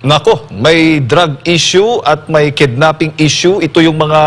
Nako, may drug issue at may kidnapping issue. Ito yung mga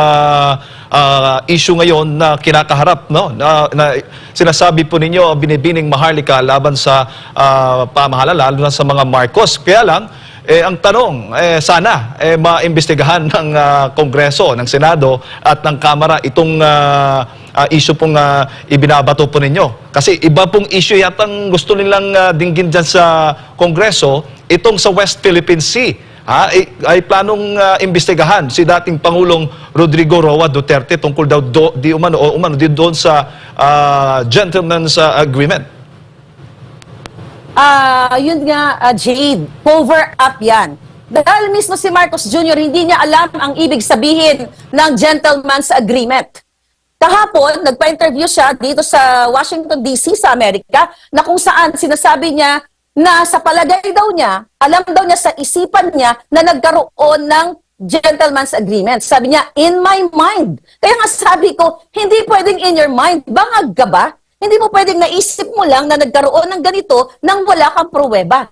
ah, issue ngayon na kinakaharap, no? Na, na sinasabi po ninyo binibining maharlika laban sa ah, pamahalaan, lalo na sa mga Marcos. Kaya lang, eh, ang tanong, eh, sana eh, maimbestigahan ng ah, Kongreso, ng Senado at ng Kamara itong ah, ah, issue pong ah, ibinabato po ninyo. Kasi iba pong issue yatang gusto nilang ah, dinggin dyan sa Kongreso, itong sa West Philippine Sea. Ha, ay, ay planong ah, imbestigahan si dating Pangulong Rodrigo Roa Duterte tungkol daw do, di umano o umano din doon sa ah, gentleman's ah, agreement. Ah, yun nga, ah, Jade, cover up yan. Dahil mismo si Marcos Jr., hindi niya alam ang ibig sabihin ng gentleman's agreement. Kahapon, nagpa-interview siya dito sa Washington DC sa Amerika na kung saan sinasabi niya na sa palagay daw niya, alam daw niya sa isipan niya na nagkaroon ng gentleman's agreement. Sabi niya, in my mind. Kaya nga sabi ko, hindi pwedeng in your mind. Bangag ka ba? Hindi mo pwedeng naisip mo lang na nagkaroon ng ganito nang wala kang pruweba.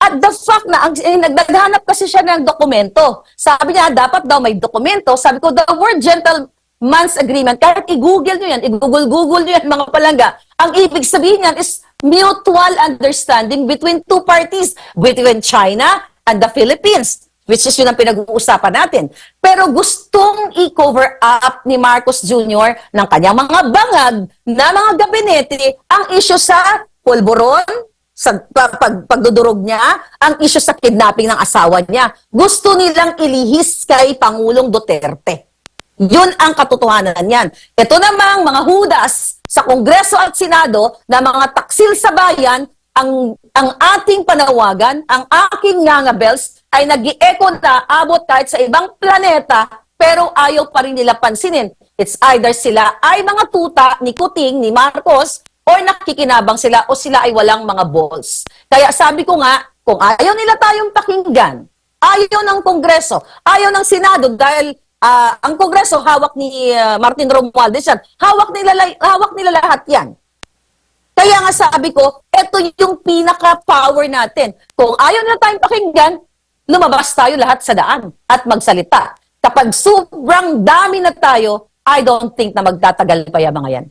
At the fact na ang, eh, naghanap kasi siya ng dokumento. Sabi niya, dapat daw may dokumento. Sabi ko, the word gentleman's agreement, kahit i-google nyo yan, i-google-google nyo yan mga palangga, ang ibig sabihin yan is mutual understanding between two parties, between China and the Philippines which is yun ang pinag-uusapan natin. Pero gustong i-cover up ni Marcos Jr. ng kanyang mga bangag na mga gabinete ang issue sa pulburon, sa pag, pag, pagdudurog niya, ang issue sa kidnapping ng asawa niya. Gusto nilang ilihis kay Pangulong Duterte. Yun ang katotohanan niyan. Ito namang mga hudas sa Kongreso at Senado na mga taksil sa bayan, ang, ang ating panawagan, ang aking nga bells ay nag echo na abot kahit sa ibang planeta pero ayaw pa rin nila pansinin. It's either sila ay mga tuta ni Kuting, ni Marcos, or nakikinabang sila o sila ay walang mga balls. Kaya sabi ko nga, kung ayaw nila tayong pakinggan, ayaw ng Kongreso, ayaw ng Senado dahil ah, ang Kongreso hawak ni ah, Martin Romualdez yan, hawak nila, hawak nila lahat yan. Kaya nga sabi ko, ito yung pinaka-power natin. Kung ayaw na tayong pakinggan, lumabas tayo lahat sa daan at magsalita. Kapag sobrang dami na tayo, I don't think na magtatagal pa yung mga yan.